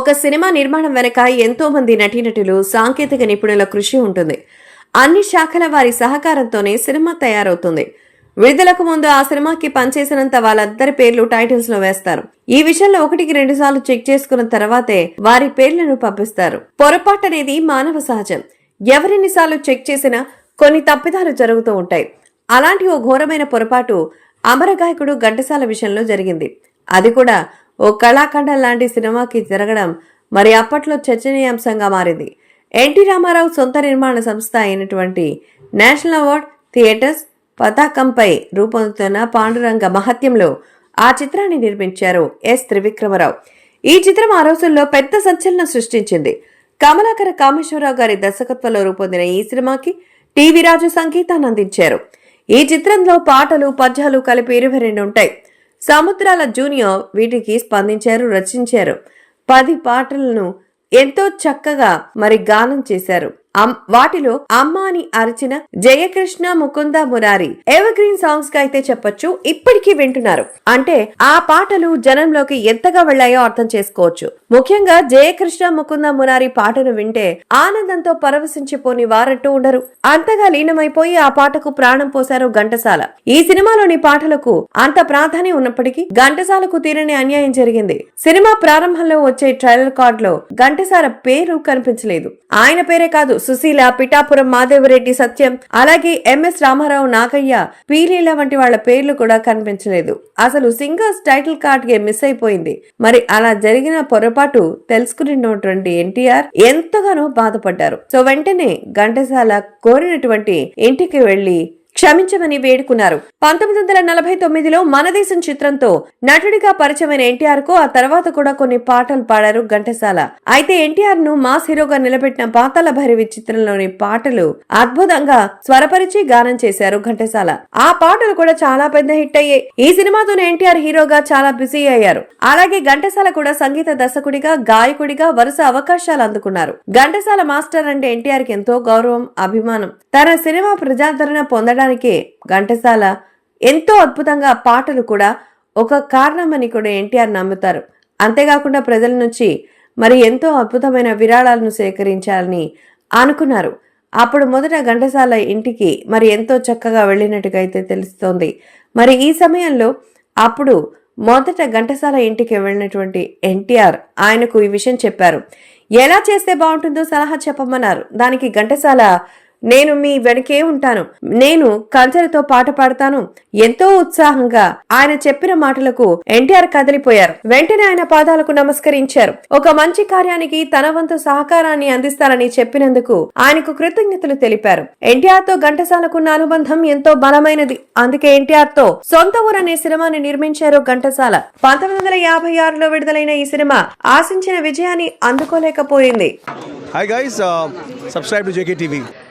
ఒక సినిమా నిర్మాణం వెనక ఎంతో మంది నటీనటులు సాంకేతిక నిపుణుల కృషి ఉంటుంది. అన్ని శాఖల వారి సహకారంతోనే సినిమా తయారవుతుంది. విడుదలకు ముందు ఆ సినిమాకి పనిచేసినంత వాళ్ళందరి పేర్లు టైటిల్స్లో వేస్తారు. ఈ విషయంలో ఒకటికి రెండు సార్లు చెక్ చేసుకున్న తర్వాతే వారి పేర్లను పంపిస్తారు. పొరపాటు అనేది మానవ సహజం. ఎవరెన్నిసార్లు చెక్ చేసినా కొన్ని తప్పిదాలు జరుగుతూ ఉంటాయి. అలాంటి ఓ ఘోరమైన పొరపాటు అమరగాయకుడు ఘంటసాల విషయంలో జరిగింది. అది కూడా ఓ కళాఖండం లాంటి సినిమాకి జరగడం మరి అప్పట్లో చర్చనీయాంశంగా మారింది. ఎన్టీ రామారావు సొంత నిర్మాణ సంస్థ అయినటువంటి నేషనల్ అవార్డ్ థియేటర్స్ పతాకంపై రూపొందుతున్న పాండురంగ మహత్యంలో ఆ చిత్రాన్ని నిర్మించారు ఎస్ త్రివిక్రమరావు. ఈ చిత్రం ఆ రోజుల్లో పెద్ద సంచలనం సృష్టించింది. కమలాకర కామేశ్వరరావు గారి దర్శకత్వంలో రూపొందిన ఈ సినిమాకి టీవీ రాజు సంగీతాన్ని అందించారు ఈ చిత్రంలో పాటలు పద్యాలు కలిపి ఇరవై రెండు ఉంటాయి. సముద్రాల జూనియర్ వీటికి స్పందించారు రచించారు. పది పాటలను ఎంతో చక్కగా మరి గానం చేశారు. వాటిలో అమ్మ అని అరిచిన జయకృష్ణ ముకుంద మురారి ఎవర్ గ్రీన్ సాంగ్స్గా అయితే చెప్పొచ్చు ఇప్పటికీ వింటున్నారు. అంటే ఆ పాటలు జనంలోకి ఎంతగా వెళ్ళాయో అర్థం చేసుకోవచ్చు. ముఖ్యంగా జయకృష్ణ ముకుంద మురారి పాటను వింటే ఆనందంతో పరవశించిపోని వారంటూ ఉండరు. అంతగా లీనమైపోయి ఆ పాటకు ప్రాణం పోశారు ఘంటసాల. ఈ సినిమాలోని పాటలకు అంత ప్రాధాన్యం ఉన్నప్పటికీ ఘంటసాలకు తీరని అన్యాయం జరిగింది. సినిమా ప్రారంభంలో వచ్చే ట్రైలర్ కార్డ్లో ఘంటసాల పేరు కనిపించలేదు. ఆయన పేరే కాదు సుశీల పిఠాపురం మాధవరెడ్డి సత్యం అలాగే ఎంఎస్ రామారావు నాగయ్య పీలీల వంటి వాళ్ళ పేర్లు కూడా కనిపించలేదు. అసలు సింగర్స్ టైటిల్ కార్డ్ గే మిస్ అయిపోయింది. మరి అలా జరిగిన పొరపాటు తెలుసుకున్నటువంటి ఎన్టీఆర్ ఎంతగానో బాధపడ్డారు. సో వెంటనే ఘంటసాల కోరినటువంటి ఇంటికి వెళ్ళి క్షమించమని వేడుకున్నారు. పంతొమ్మిది వందల నలభై తొమ్మిదిలో మనదేశం చిత్రంతో నటుడిగా పరిచయమైన ఎన్టీఆర్కు ఆ తర్వాత కూడా కొన్ని పాటలు పాడారు ఘంటసాల. అయితే ఎన్టీఆర్ను మాస్ హీరోగా నిలబెట్టిన పాతాల భైరవి చిత్రంలోని పాటలు అద్భుతంగా స్వరపరిచి గానం చేశారు ఘంటసాల. ఆ పాటలు కూడా చాలా పెద్ద హిట్ అయ్యాయి. ఈ సినిమాతోనే ఎన్టీఆర్ హీరోగా చాలా బిజీ అయ్యారు. అలాగే ఘంటసాల కూడా సంగీత దర్శకుడిగా గాయకుడిగా వరుస అవకాశాలు అందుకున్నారు. ఘంటసాల మాస్టర్ అంటే ఎన్టీఆర్కి ఎంతో గౌరవం అభిమానం. తన సినిమా ప్రజాదరణ పొందడానికి ఘంటసాల ఎంతో అద్భుతంగా పాటలు కూడా ఒక కారణమని కూడా ఎన్టీఆర్ నమ్ముతారు. అంతేకాకుండా ప్రజల నుంచి మరి ఎంతో అద్భుతమైన విరాళాలను సేకరించాలని అనుకున్నారు. అప్పుడు మొదట ఘంటసాల ఇంటికి మరి ఎంతో చక్కగా వెళ్ళినట్టుగా అయితే తెలుస్తోంది. మరి ఈ సమయంలో అప్పుడు మొదట ఘంటసాల ఇంటికి వెళ్ళినటువంటి ఎన్టీఆర్ ఆయనకు ఈ విషయం చెప్పారు. ఎలా చేస్తే బాగుంటుందో సలహా చెప్పమన్నారు. దానికి ఘంటసాల నేను మీ వెనకే ఉంటాను. నేను కంచెలతో పాట పాడతాను. ఎంతో ఉత్సాహంగా ఆయన చెప్పిన మాటలకు ఎన్టీఆర్ కదిలిపోయారు. వెంటనే ఆయన పాదాలకు నమస్కరించారు. ఒక మంచి కార్యానికి తన వంతు సహకారాన్ని అందిస్తానని చెప్పినందుకు ఆయనకు కృతజ్ఞతలు తెలిపారు. ఎన్టీఆర్తో ఘంటసాలకున్న అనుబంధం ఎంతో బలమైనది. అందుకే ఎన్టీఆర్తో సొంత ఊరు అనే సినిమాని నిర్మించారు ఘంటసాల. పంతొమ్మిది వందల యాభై ఆరులో విడుదలైన ఈ సినిమా ఆశించిన విజయాన్ని అందుకోలేకపోయింది. Hi guys subscribe to JK TV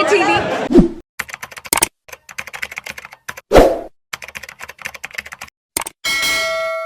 TV